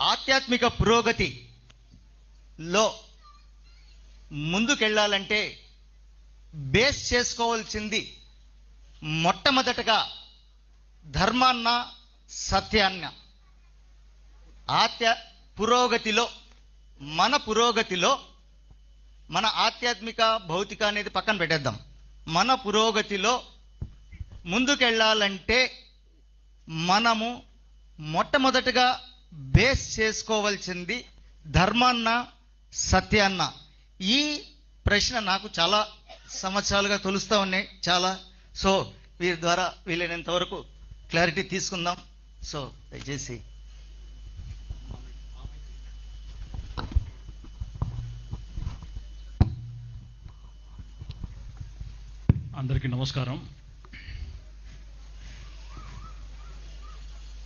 ఆధ్యాత్మిక పురోగతిలో ముందుకెళ్ళాలంటే బేస్ చేసుకోవాల్సింది మొట్టమొదటగా ధర్మాన్న సత్యాన్న. ఆత్య పురోగతిలో మన పురోగతిలో మన ఆధ్యాత్మిక భౌతిక అనేది పక్కన పెట్టేద్దాం. మన పురోగతిలో ముందుకెళ్ళాలంటే మనము మొట్టమొదటగా బేస్ చేసుకోవాల్సింది ధర్మాన్న సత్యాన్న. ఈ ప్రశ్న నాకు చాలా సంవత్సరాలుగా తొలుస్తూ ఉన్నాయి చాలా. సో వీరి ద్వారా వీలైనంత వరకు క్లారిటీ తీసుకుందాం. సో దయచేసి. అందరికీ నమస్కారం.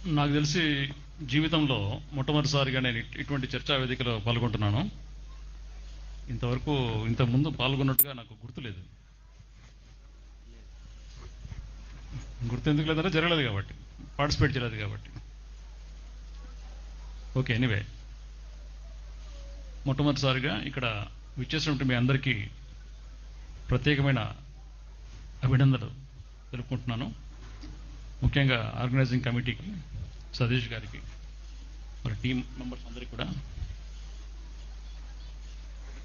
నాకు తెలిసి జీవితంలో మొట్టమొదటిసారిగా నేను ఇటువంటి చర్చా వేదికలో పాల్గొంటున్నాను. ఇంతవరకు ఇంతకుముందు పాల్గొన్నట్టుగా నాకు గుర్తులేదు గుర్తు ఎందుకు లేదంటే జరగలేదు కాబట్టి పార్టిసిపేట్ చేయలేదు కాబట్టి. ఓకే ఎనీవే మొట్టమొదటిసారిగా ఇక్కడ విచ్చేసినటువంటి మీ అందరికీ ప్రత్యేకమైన అభినందనలు తెలుపుకుంటున్నాను. ముఖ్యంగా ఆర్గనైజింగ్ కమిటీకి సతీష్ గారికి. మరి టీం మెంబర్స్ అందరికీ కూడా.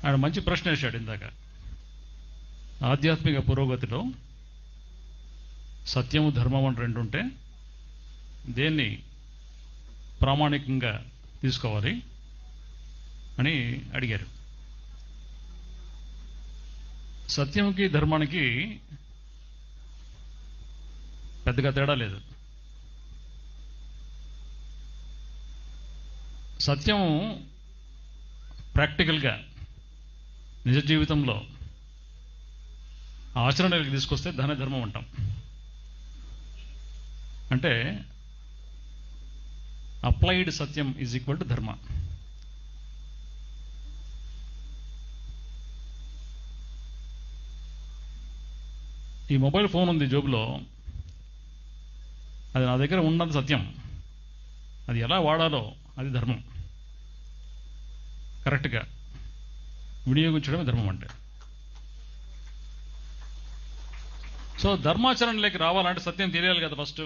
ఆయన మంచి ప్రశ్న వేశాడు ఇందాక. ఆధ్యాత్మిక పురోగతిలో సత్యము ధర్మం అని రెండు ఉంటే దేన్ని ప్రామాణికంగా తీసుకోవాలి అని అడిగారు. సత్యంకి ధర్మానికి పెద్దగా తేడా లేదు. సత్యం ప్రాక్టికల్గా నిజ జీవితంలో ఆచరణలోకి తీసుకొస్తే ధన ధర్మం అంటాం. అంటే అప్లైడ్ సత్యం ఈజ్ ఈక్వల్ టు ధర్మ. ఈ మొబైల్ ఫోన్ ఉంది జోబులో. అది నా దగ్గర ఉన్నది సత్యం. అది ఎలా వాడాలో అది ధర్మం. కరెక్ట్గా వినియోగించడమే ధర్మం అంటే. సో ధర్మాచరణలోకి రావాలంటే సత్యం తెలియాలి కదా ఫస్ట్.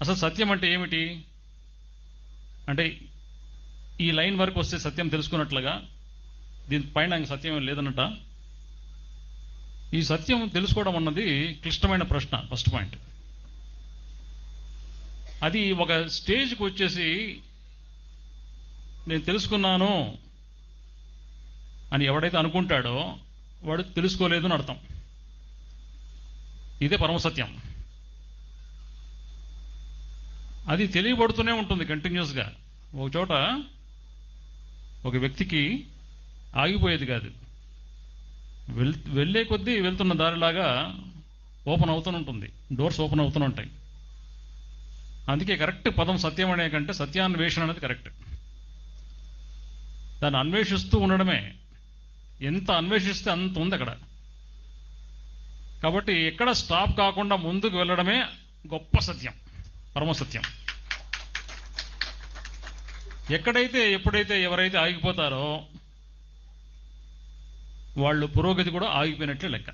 అసలు సత్యం అంటే ఏమిటి? అంటే ఈ లైన్ వరకు వస్తే సత్యం తెలుసుకున్నట్లుగా దీని పైన ఇంక సత్యం లేదన్నట. ఈ సత్యం తెలుసుకోవడం అన్నది క్లిష్టమైన ప్రశ్న ఫస్ట్ పాయింట్. అది ఒక స్టేజ్కి వచ్చేసి నేను తెలుసుకున్నాను అని ఎవడైతే అనుకుంటాడో వాడు తెలుసుకోలేదు అని అర్థం. ఇదే పరమసత్యం అది తెలియబడుతూనే ఉంటుంది కంటిన్యూస్గా. ఒక చోట ఒక వ్యక్తికి ఆగిపోయేది కాదు. వెల్ వెళ్ళే కొద్దీ వెళ్తున్న దారిలాగా ఓపెన్ అవుతూనే ఉంటుంది. డోర్స్ ఓపెన్ అవుతూనే ఉంటాయి. అందుకే కరెక్ట్ పదం సత్యం అనే కంటే సత్యాన్వేషణ అనేది కరెక్ట్. దాన్ని అన్వేషిస్తూ ఉండడమే. ఎంత అన్వేషిస్తే అంత ఉంది అక్కడ. కాబట్టి ఎక్కడ స్టాప్ కాకుండా ముందుకు వెళ్ళడమే గొప్ప సత్యం పరమసత్యం ఎక్కడైతే ఎప్పుడైతే ఎవరైతే ఆగిపోతారో వాళ్ళు పురోగతి కూడా ఆగిపోయినట్లే లెక్క.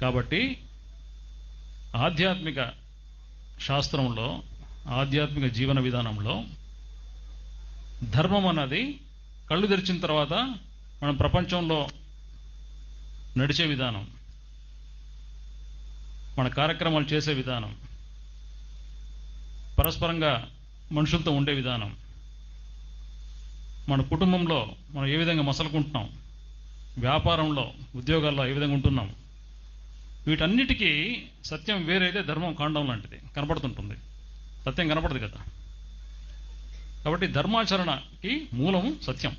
కాబట్టి ఆధ్యాత్మిక శాస్త్రంలో ఆధ్యాత్మిక జీవన విధానంలో ధర్మం అన్నది కళ్ళు తెరిచిన తర్వాత మనం ప్రపంచంలో నడిచే విధానం మన కార్యక్రమాలు చేసే విధానం పరస్పరంగా మనుషులతో ఉండే విధానం మన కుటుంబంలో మనం ఏ విధంగా మసలుకుంటున్నాం వ్యాపారంలో ఉద్యోగాల్లో ఏ విధంగా ఉంటున్నాం వీటన్నిటికీ సత్యం వేరైతే ధర్మం కాండం లాంటిది. కనపడుతుంటుంది. సత్యం కనపడదు కదా. కాబట్టి ధర్మాచరణకి మూలం సత్యం.